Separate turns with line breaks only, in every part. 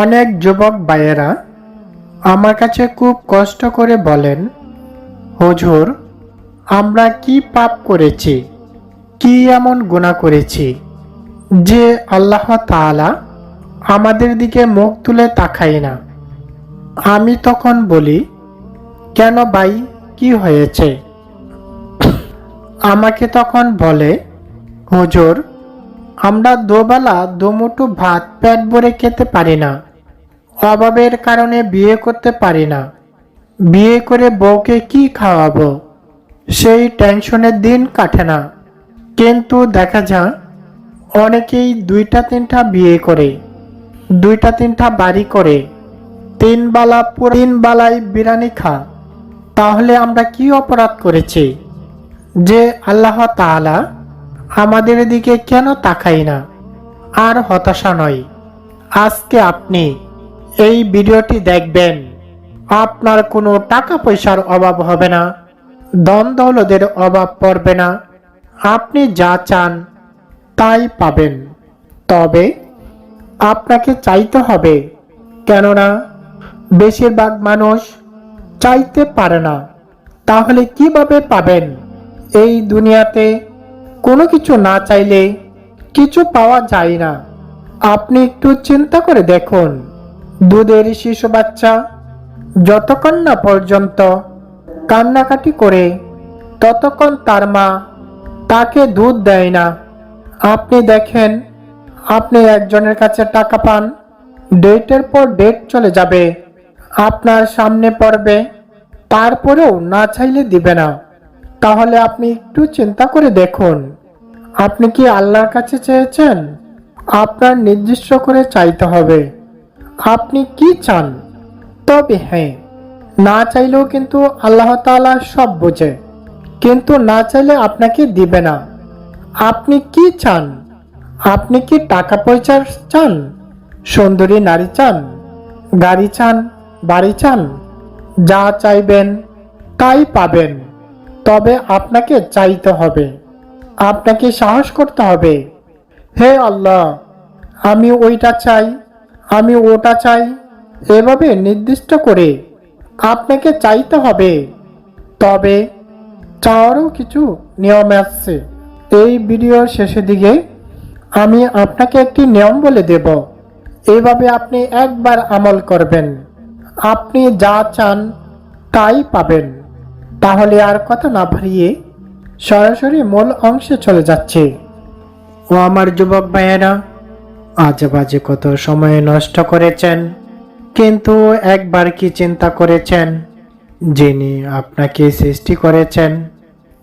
অনেক যুবক ভাইয়েরা আমার কাছে খুব কষ্ট করে বলেন, হুজুর, আমরা কি পাপ করেছি? কি এমন গুণা করেছি যে আল্লাহ তাআলা আমাদের দিকে মুখ তুলে তাকাই না? আমি তখন বলি, কেন ভাই, কি হয়েছে? আমাকে তখন বলে, হুজুর আমরা দুবেলা দুমুঠো ভাত, পেট ভরে খেতে পারি না। অভাবের কারণে বিয়ে করতে পারি না। বিয়ে করে বউকে কি খাওয়াবো? সেই টেনশনের দিন কাটে না। কিন্তু দেখা যায় অনেকেই দুইটা তিনটা বিয়ে করে, দুইটা তিনটা বাড়ি করে, তিন বালা পুরো, তিন বালাই বিরিয়ানি খা। তাহলে আমরা কি অপরাধ করেছি? যে আল্লাহ তাআলা আমাদের দিকে কেন তাকাই না? আর হতাশা নয়। আজকে আপনি এই ভিডিওটি দেখবেন। আপনার কোনো টাকা পয়সার অভাব হবে না দন দৌলতের অভাব পড়বে না। আপনি যা চান, তাই পাবেন। তবে আপনাকে চাইতে হবে, কেননা বেশিরভাগ মানুষ চাইতে পারে না। তাহলে কীভাবে পাবেন এই দুনিয়াতে কোনো কিছু না চাইলে কিছু পাওয়া যায় না। আপনি একটু চিন্তা করে দেখুন। দুধের শিশু বাচ্চা যতক্ষণ না পর্যন্ত কান্নাকাটি করে, ততক্ষণ তার মা তাকে দুধ দেয় না। আপনি দেখেন, আপনি একজনের কাছে টাকা পান, ডেটের পর ডেট চলে যাবে। আপনার সামনে পড়বে, তারপরেও না চাইলে দিবে না। তাহলে আপনি একটু চিন্তা করে দেখুন। আপনি কি আল্লাহর কাছে চেয়েছেন? আপনার নির্দিষ্ট করে চাইতে হবে। আপনি কি চান? তবে হ্যাঁ না চাইলেও কিন্তু আল্লাহ তাআলা সব বোঝে। কিন্তু না চাইলে আপনাকে দিবে না। আপনি কি চান? আপনি কি টাকা পয়সা চান? সুন্দরী নারী চান? গাড়ি চান? বাড়ি চান? যা চাইবেন, তাই পাবেন। তবে আপনাকে চাইতে হবে। আপনাকে সাহস করতে হবে। হে আল্লাহ, আমি ওইটা চাই, আমি ওটা চাই, এভাবে নির্দিষ্ট করে আপনাকে চাইতে হবে। তবে চাওয়ারও কিছু নিয়ম আসছে এই ভিডিওর শেষের দিকে আমি আপনাকে একটি নিয়ম বলে দেব। এইভাবে আপনি একবার আমল করবেন। আপনি যা চান তাই পাবেন। তাহলে আর কথা না বাড়িয়ে সরাসরি মূল অংশে চলে যাচ্ছে। ও আমার যুবক ভাইয়েরা, আজে বাজে কত সময় নষ্ট করেছেন, কিন্তু একবার কি চিন্তা করেছেন? যিনি আপনাকে সৃষ্টি করেছেন,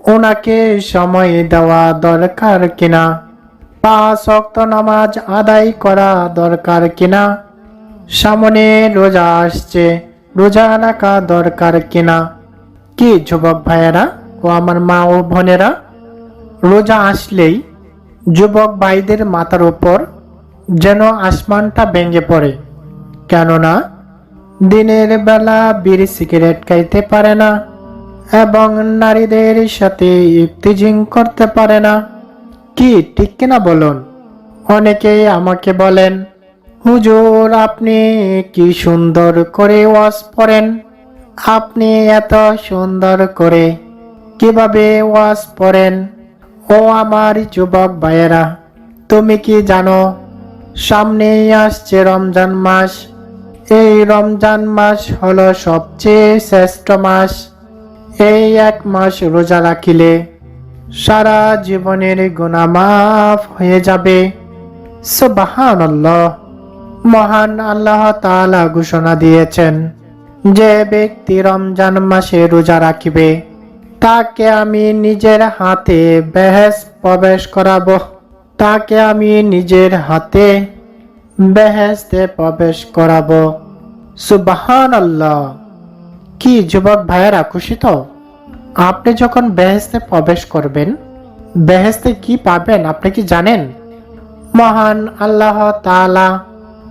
ওনাকে সময় দেওয়া দরকার কিনা? পাঁচ শক্ত নামাজ আদায় করা দরকার কিনা? সামনে রোজা আসছে, রোজা রাখা দরকার কিনা? কি যুবক ভাইয়েরা ও আমার মা ও বোনেরা? রোজা আসলেই যুবক ভাইদের মাথার ওপর যেন আসমানটা ভেঙে পড়ে। কেননা দিনের বেলা বিড়ি সিগারেট খাইতে পারে না এবং নারীদের সাথে ইফতিজিং করতে পারে না। কি ঠিক কিনা বলুন? অনেকেই আমাকে বলেন, হুজুর, আপনি কি সুন্দর করে ওয়াজ পড়েন? আপনি এত সুন্দর করে কীভাবে ওয়াজ পড়েন? ও আমার যুবক ভাইয়েরা, তুমি কি জানো সামনেই আসছে রমজান মাস। এই রমজান মাস হলো সবচেয়ে শ্রেষ্ঠ মাস। এই এক মাস রোজা রাখিলে সারা জীবনের গুনাহ মাফ হয়ে যাবে। সুবাহান মহান আল্লাহ তাআলা ঘোষণা দিয়েছেন। যে ব্যক্তি রমজান মাসে রোজা রাখিবে, তাকে আমি নিজের হাতে বেহেস প্রবেশ করাব। তাকে আমি নিজের হাতে বেহেস্তে প্রবেশ করাবো। সুবাহান আল্লাহ কি যুবক ভাইয়েরা, খুশি তো? আপনি যখন বেহেস্তে প্রবেশ করবেন বেহেস্তে কি পাবেন আপনি কি জানেন? মহান আল্লাহ তালা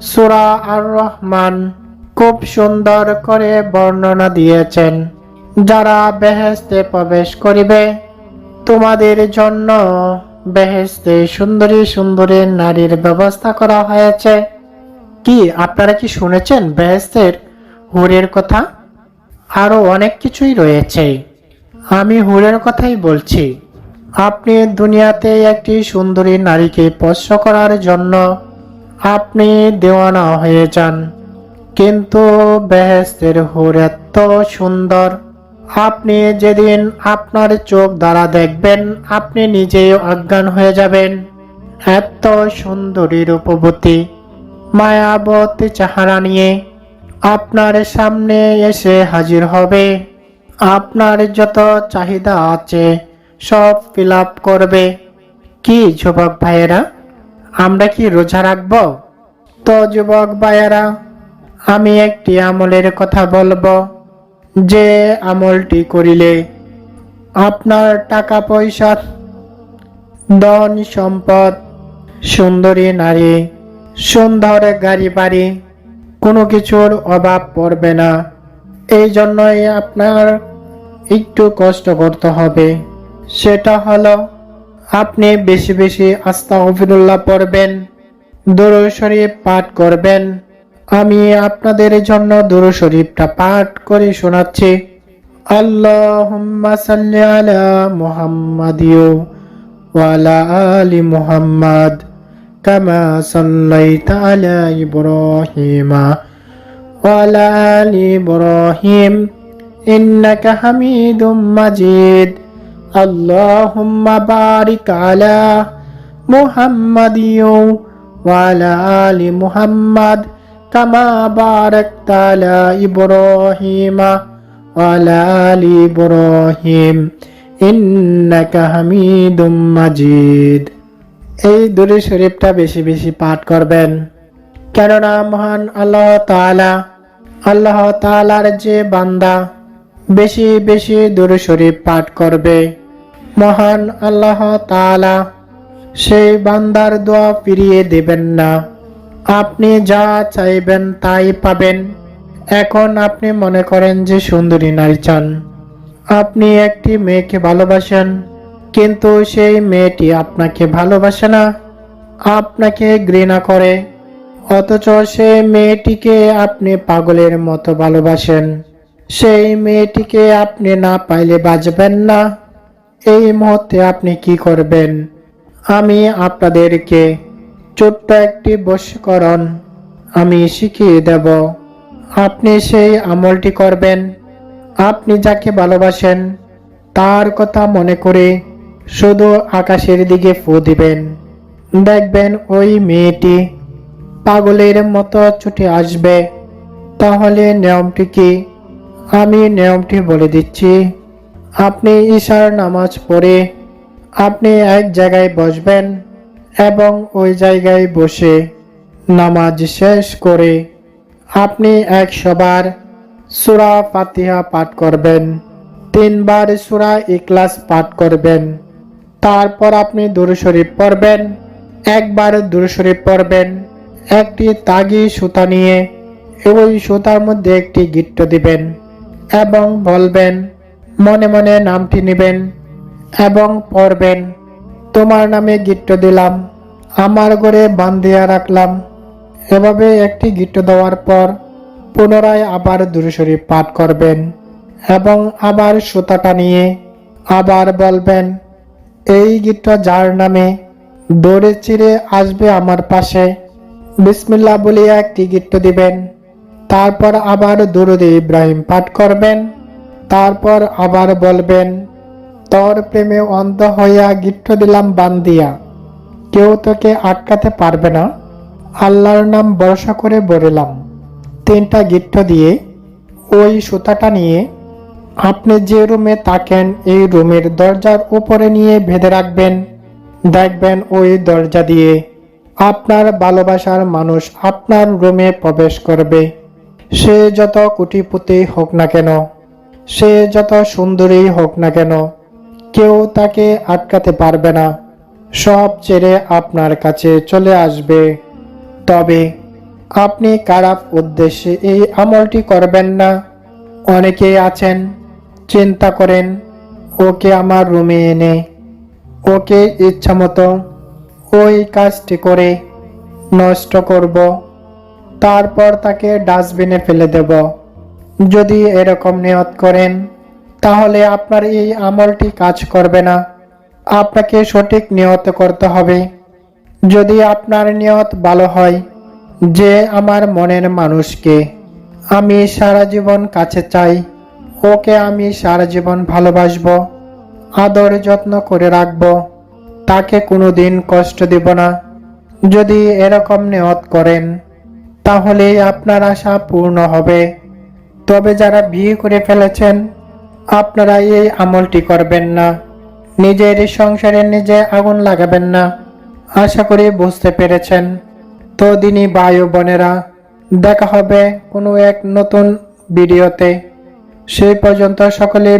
সূরা আর রহমান খুব সুন্দর করে বর্ণনা দিয়েছেন। যারা বেহেস্তে প্রবেশ করিবে, তোমাদের জন্য বেহেস্তে সুন্দরী সুন্দরী নারীর ব্যবস্থা করা হয়েছে। কি, আপনারা কি শুনেছেন বেহেস্তের হুরের কথা? আরও অনেক কিছুই রয়েছে। আমি হুরের কথাই বলছি। আপনি দুনিয়াতে একটি সুন্দরী নারীকে স্পর্শ করার জন্য আপনি দেওয়ানা হয়ে যান। কিন্তু বেহেস্তের হুর এত সুন্দর। আপনি যেদিন আপনার চোখ দ্বারা দেখবেন, আপনি নিজেই অজ্ঞান হয়ে যাবেন। এত সুন্দরী রূপবতী মায়াবতী চেহারা নিয়ে আপনার সামনে এসে হাজির হবে। আপনার যত চাহিদা আছে, সব ফিল করবে। কি যুবক ভাইয়েরা, আমরা কি রোজা রাখব? তো যুবক ভাইয়েরা আমি একটি আমলের কথা বলব। যে আমলটি করিলে আপনার টাকা পয়সা ধন, সম্পদ, সুন্দরী নারী, সুন্দর গাড়ি বাড়ি কোনো কিছুর অভাব পড়বে না। এই জন্যই আপনার একটু কষ্ট করতে হবে। সেটা হলো, আপনি বেশি বেশি আস্তা হফিরুল্লাহ পড়বেন, দরুদ শরীফ পাঠ করবেন আমি আপনাদের জন্য দরুদ শরীফটা পাঠ করে শোনাচ্ছি। আল্লাহুম্মা সাল্লি আলা মুহাম্মাদিও ওয়ালা আলি মুহাম্মাদ কামা আলা ওয়ালা মাজিদ। বারিক আলা মুহাম্মাদিও ওয়ালা আলি মুহাম্মাদ কামা বারাকতা আলা ইব্রাহিমা ওয়ালা আলি ইব্রাহিম ইন্নাকা হামিদুম মাজিদ এই দুরি শরীফটা বেশি বেশি পাঠ করবেন। কেননা মহান আল্লাহ তাআলা, আল্লাহ তাআলার যে বান্দা, বেশি বেশি দুরু শরীফ পাঠ করবে। মহান আল্লাহ তাআলা সেই বান্দার দোয়া ফিরিয়ে দেবেন না। আপনি যা চাইবেন তাই পাবেন। এখন আপনি মনে করেন যে সুন্দরী নারী চান। আপনি একটি মেয়েকে ভালোবাসেন, কিন্তু সেই মেয়েটি আপনাকে ভালোবাসে না, আপনাকে ঘৃণা করে। অথচ সেই মেয়েটিকে আপনি পাগলের মতো ভালোবাসেন। সেই মেয়েটিকে আপনি না পাইলে বাঁচবেন না। এই মুহূর্তে আপনি কি করবেন? আমি আপনাদেরকে ছোট্ট একটি বশীকরণ। আমি শিখিয়ে দেব, আপনি সেই আমলটি করবেন। আপনি যাকে ভালোবাসেন, তার কথা মনে করে শুধু আকাশের দিকে ফু দিবেন। দেখবেন ওই মেয়েটি পাগলের মতো ছুটে আসবে। তাহলে নিয়মটি কি? আমি নিয়মটি বলে দিচ্ছি। আপনি ঈশার নামাজ পড়ে আপনি এক জায়গায় বসবেন। এবং ওই জায়গায় বসে নামাজ শেষ করে আপনি একশোবার সুরা ফাতিহা পাঠ করবেন, তিনবার সুরা ইকলাস পাঠ করবেন, তারপর আপনি দুরু শরীফ পড়বেন, একবার দুরু শরীফ পড়বেন, একটি তাগি সুতা নিয়ে ওই সুতার মধ্যে একটি গিট্ট দিবেন এবং বলবেন, মনে মনে নামটি নেবেন এবং পড়বেন। তোমার নামে গিট্ট দিলাম, আমার ঘরে বান্ধিয়া রাখলাম। এভাবে একটি গিট্ট দেওয়ার পর পুনরায় আবার দুরুশরী পাঠ করবেন এবং আবার সুতাটা নিয়ে আবার বলবেন, এই গিট্ট যার নামে দৌড়ে চিরে আসবে আমার পাশে। বিসমিল্লা বলিয়া একটি গিট্ট দিবেন, তারপর আবার দুরুদে ইব্রাহিম পাঠ করবেন, তারপর আবার বলবেন তোর প্রেমে অন্ধ হইয়া গিট্ট দিলাম বান্দিয়া কেউ তোকে আটকাতে পারবে না। আল্লাহর নাম ভরসা করে বলিলাম, তিনটা গিট্ট দিয়ে ওই সুতাটা নিয়ে আপনি যে রুমে থাকেন, এই রুমের দরজার উপরে নিয়ে বেঁধে রাখবেন। দেখবেন ওই দরজা দিয়ে আপনার ভালোবাসার মানুষ আপনার রুমে প্রবেশ করবে। সে যত কুটিপুতি হোক না কেন, সে যত সুন্দরী হোক না কেন কেউ তাকে আটকাতে পারবে না। সব ছেড়ে আপনার কাছে চলে আসবে। তবে আপনি খারাপ উদ্দেশ্যে এই আমলটি করবেন না। অনেকেই আছেন, চিন্তা করেন, ওকে আমার রুমে এনে, ওকে ইচ্ছা মতো ওই কাজটি করে নষ্ট করব, তারপর তাকে ডাস্টবিনে ফেলে দেব। যদি এরকম নিয়ত করেন তাহলে আপনার এই আমলটি কাজ করবে না। আপনাকে সঠিক নিয়ত করতে হবে। যদি আপনার নিয়ত ভালো হয়, যে আমার মনের মানুষকে আমি সারা জীবন কাছে চাই, ওকে আমি সারা জীবন ভালোবাসবো, আদর যত্ন করে রাখব, তাকে কোনো দিন কষ্ট দেব না। যদি এরকম নিয়ত করেন তাহলে আপনার আশা পূর্ণ হবে। তবে যারা বিয়ে করে ফেলেছেন আপনারা এই আমলটি করবেন না। নিজের সংসারে নিজে আগুন লাগাবেন না। আশা করি বুঝতে পেরেছেন। তো দিনই বায়ু বোনেরা, দেখা হবে কোনো এক নতুন ভিডিওতে। সেই পর্যন্ত সকলে